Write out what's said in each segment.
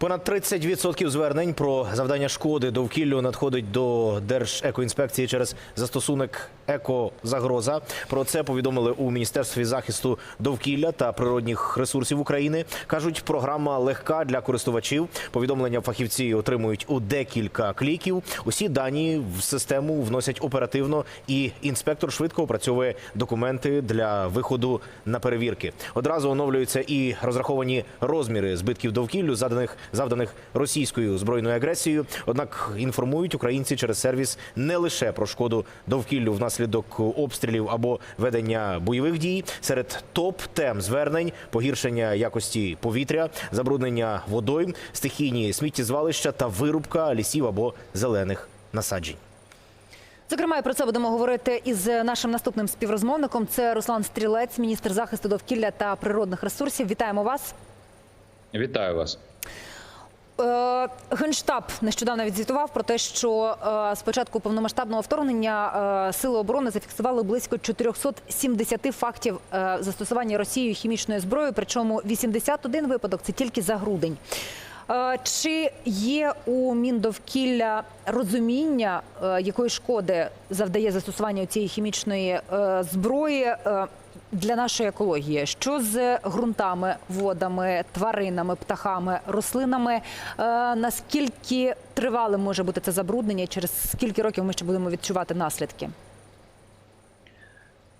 Понад 30% звернень про завдання шкоди довкіллю надходить до Держекоінспекції через застосунок «Екозагроза». Про це повідомили у Міністерстві захисту довкілля та природних ресурсів України. Кажуть, програма легка для користувачів. Повідомлення фахівці отримують у декілька кліків. Усі дані в систему вносять оперативно, і інспектор швидко опрацьовує документи для виходу на перевірки. Одразу оновлюються і розраховані розміри збитків довкіллю, заданих завданих російською збройною агресією. Однак інформують українці через сервіс не лише про шкоду довкіллю внаслідок обстрілів або ведення бойових дій. Серед топ тем звернень погіршення якості повітря, забруднення водойм, стихійні сміттєзвалища та вирубка лісів або зелених насаджень. Зокрема, і про це будемо говорити із нашим наступним співрозмовником. Це Руслан Стрілець, міністр захисту довкілля та природних ресурсів. Вітаємо вас. Вітаю вас. Е, Генштаб нещодавно відзвітував про те, що е, з початку повномасштабного вторгнення е, сили оборони зафіксували близько 470 фактів застосування Росією хімічної зброї. Причому 81 випадок це тільки за грудень. Чи є у Міндовкілля розуміння, якої шкоди завдає застосування цієї хімічної зброї для нашої екології? Що з ґрунтами, водами, тваринами, птахами, рослинами? Е, Наскільки тривалим може бути це забруднення? Через скільки років ми ще будемо відчувати наслідки?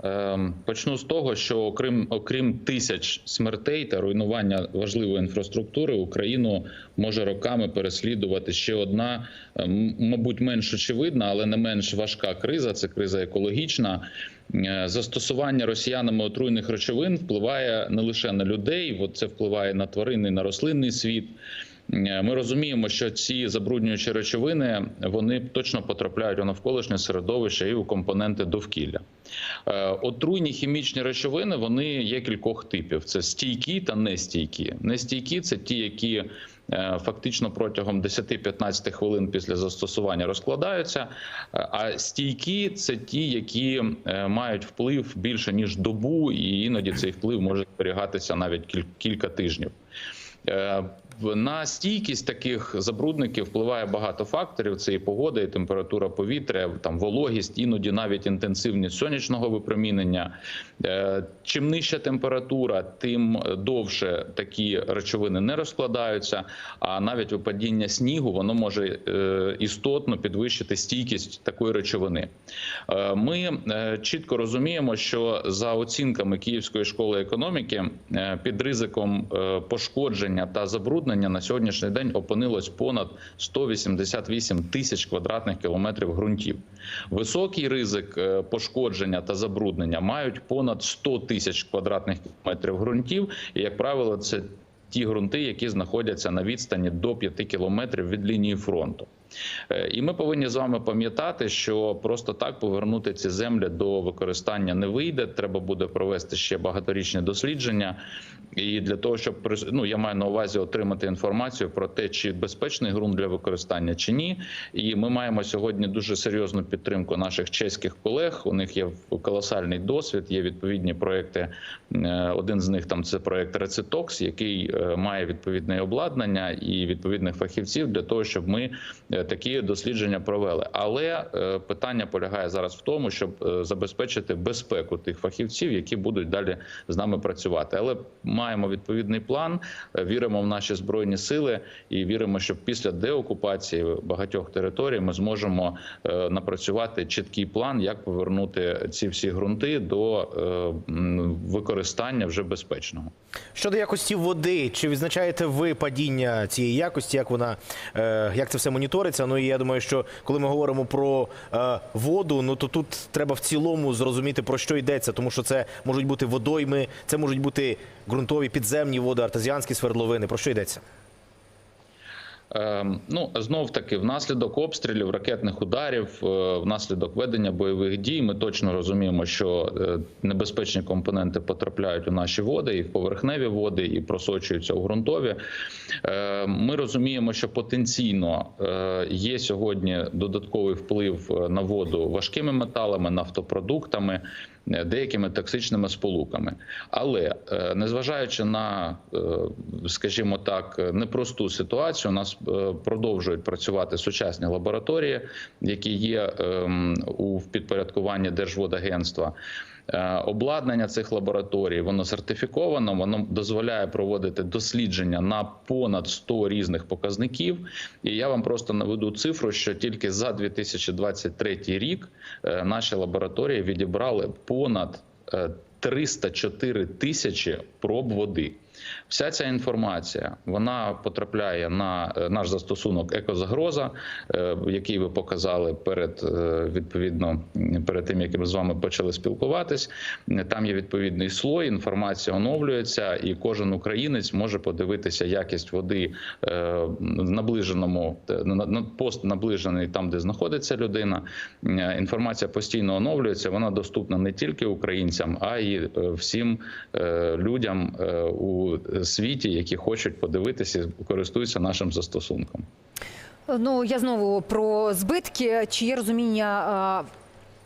Ем, Почну з того, що окрім окрім тисяч смертей та руйнування важливої інфраструктури, Україну може роками переслідувати ще одна, ем, мабуть, менш очевидна, але не менш важка криза. Це криза екологічна. Е, Застосування росіянами отруйних речовин впливає не лише на людей, це впливає на тваринний, на рослинний світ. Е, Ми розуміємо, що ці забруднюючі речовини вони точно потрапляють у навколишнє середовище і у компоненти довкілля. Е, Отруйні хімічні речовини вони є кількох типів: це стійкі та нестійкі. Нестійкі це ті, які е, фактично протягом 10-15 хвилин після застосування розкладаються. А стійкі це ті, які мають вплив більше ніж добу, і іноді цей вплив може зберігатися навіть кілька тижнів. Е, На стійкість таких забрудників впливає багато факторів: це і погода, і температура повітря, там вологість, іноді навіть інтенсивність сонячного випромінення. Е, Чим нижча температура, тим довше такі речовини не розкладаються. А навіть випадіння снігу воно може е, істотно підвищити стійкість такої речовини. Е, Ми е, чітко розуміємо, що за оцінками Київської школи економіки е, під ризиком е, пошкодження та забруднення на сьогоднішній день опинилось понад 188 тисяч квадратних кілометрів ґрунтів. Високий ризик е, пошкодження та забруднення мають понад 100 тисяч квадратних кілометрів ґрунтів. І як правило, це ті ґрунти, які знаходяться на відстані до 5 кілометрів від лінії фронту. Е, І ми повинні з вами пам'ятати, що просто так повернути ці землі до використання не вийде. Треба буде провести ще багаторічні дослідження. І для того, щоб ну, я маю на увазі отримати інформацію про те, чи безпечний ґрунт для використання чи ні. І ми маємо сьогодні дуже серйозну підтримку наших чеських колег. У них є колосальний досвід, є відповідні проекти. Е, Один з них там це проект Рецитокс, який е, має відповідне обладнання і відповідних фахівців для того, щоб ми такі дослідження провели. Але е, питання полягає зараз в тому, щоб е, забезпечити безпеку тих фахівців, які будуть далі з нами працювати. Але маємо відповідний план, е, віримо в наші збройні сили і віримо, що після деокупації багатьох територій ми зможемо напрацювати чіткий план, як повернути ці всі ґрунти до використання вже безпечного. Щодо якості води, чи відзначаєте ви падіння цієї якості? Як вона як це все моніториться? Ну і я думаю, що коли ми говоримо про е, воду, ну то тут треба в цілому зрозуміти про що йдеться, тому що це можуть бути водойми, це можуть бути ґрунтові підземні води, артезіанські свердловини. Про що йдеться? Ем, Ну знов таки, внаслідок обстрілів, ракетних ударів, е, внаслідок ведення бойових дій, ми точно розуміємо, що е, небезпечні компоненти потрапляють у наші води, і в поверхневі води, і просочуються у ґрунтові. Е, Ми розуміємо, що потенційно є сьогодні додатковий вплив на воду важкими металами, нафтопродуктами. Е, деякими токсичними сполуками. Але е, незважаючи на, е, скажімо так, непросту ситуацію, у нас продовжують працювати сучасні лабораторії, які є ем, у підпорядкуванні Держводагентства. Е, Обладнання цих лабораторій воно сертифіковано, воно дозволяє проводити дослідження на понад 100 різних показників. І я вам просто наведу цифру, що тільки за 2023 рік е, наші лабораторії відібрали понад е, 304 тисячі проб води. Вся ця інформація вона потрапляє на е, наш застосунок екозагроза, е, який ви показали перед е, відповідно перед тим, як ми з вами почали спілкуватись. Там є відповідний слой, інформація оновлюється, і кожен українець може подивитися якість води в наближеному на пост наближений там, де знаходиться людина. Інформація постійно оновлюється. Вона доступна не тільки українцям, а й всім людям е, у світі, які хочуть подивитися, користуються нашим застосунком. Ну я знову про збитки. Чи є розуміння, е,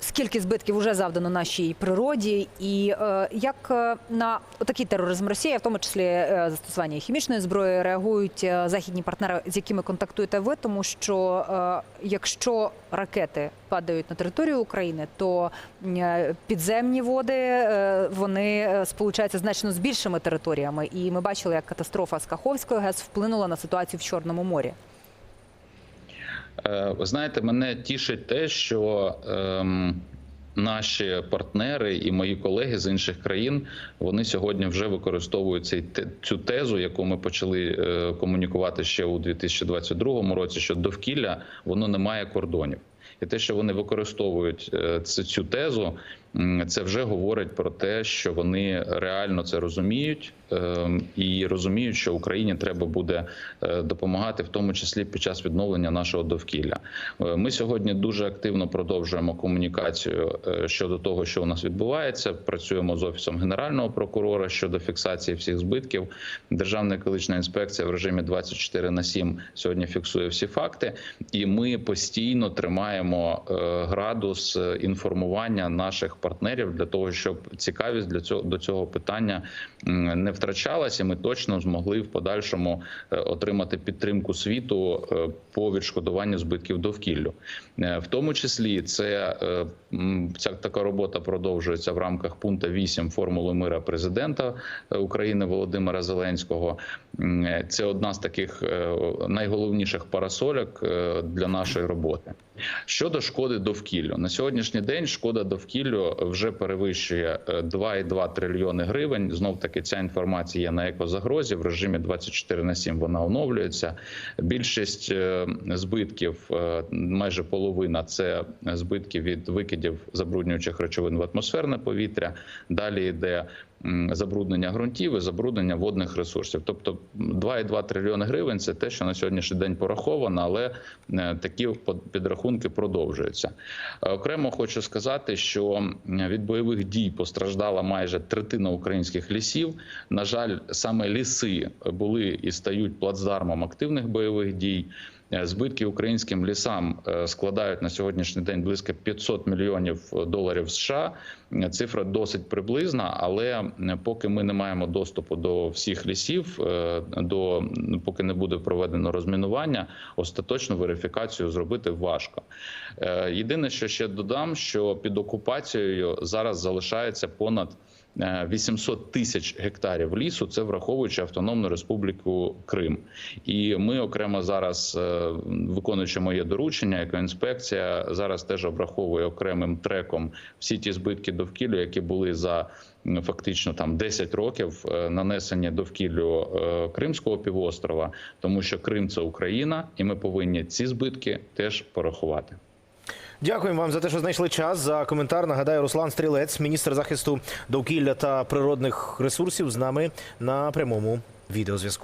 скільки збитків вже завдано нашій природі, і е, як е, на такий тероризм Росії, в тому числі е, застосування хімічної зброї, реагують е, західні партнери, з якими контактуєте ви? Тому що е, якщо ракети падають на територію України, то е, підземні води е, вони е, сполучаються значно з більшими територіями, і ми бачили, як катастрофа з Каховської ГЕС вплинула на ситуацію в Чорному морі. Е, Ви знаєте, мене тішить те, що ем, наші партнери і мої колеги з інших країн вони сьогодні вже використовують цей цю тезу, яку ми почали е, комунікувати ще у 2022 році. Що довкілля воно не має кордонів. І те, що вони використовують е, цю тезу, це вже говорить про те, що вони реально це розуміють ем, і розуміють, що Україні треба буде е, допомагати, в тому числі під час відновлення нашого довкілля. Е, Ми сьогодні дуже активно продовжуємо комунікацію е, щодо того, що у нас відбувається. Працюємо з офісом генерального прокурора щодо фіксації всіх збитків. Державна екологічна інспекція в режимі 24 на 7 сьогодні фіксує всі факти, і ми постійно тримаємо градус інформування наших партнерів для того, щоб цікавість для цього до цього питання не втрачалася. і Ми точно змогли в подальшому е, отримати підтримку світу е, по відшкодуванню збитків довкіллю. Е, В тому числі це ця така робота продовжується в рамках пункта 8 формули мира президента України Володимира Зеленського. Це одна з таких найголовніших парасольок е, для нашої роботи. Щодо шкоди довкіллю на сьогоднішній день шкода довкіллю вже перевищує е, 2,2 трильйони гривень. Знов таки ця інформація є на екозагрозі в режимі 24 на 7 Вона оновлюється. Більшість е, збитків, е, майже половина, це збитки від викидів забруднюючих речовин в атмосферне повітря. Далі йде забруднення ґрунтів і забруднення водних ресурсів. Тобто 2,2 трильйони гривень це те, що на сьогоднішній день пораховано, але е, такі підрахунки продовжуються. Е, Окремо хочу сказати, що від бойових дій постраждала майже третина українських лісів. На жаль, саме ліси були і стають плацдармом активних бойових дій. Е, Збитки українським лісам е, складають на сьогоднішній день близько 500 мільйонів доларів США. Е, Цифра досить приблизна, але поки ми не маємо доступу до всіх лісів, до поки не буде проведено розмінування, остаточну верифікацію зробити важко. Єдине, що ще додам, що під окупацією зараз залишається понад 800 тисяч гектарів лісу. Це враховуючи Автономну Республіку Крим. І ми окремо зараз, е, виконуючи моє доручення, екоінспекція зараз теж обраховує окремим треком всі ті збитки довкілля, які були за фактично там 10 років е, нанесені довкіллю е, Кримського півострова, тому що Крим це Україна, і ми повинні ці збитки теж порахувати. Дякуємо вам за те, що знайшли час за коментар. Нагадаю, Руслан Стрілець, міністр захисту довкілля та природних ресурсів, з нами на прямому відеозв'язку.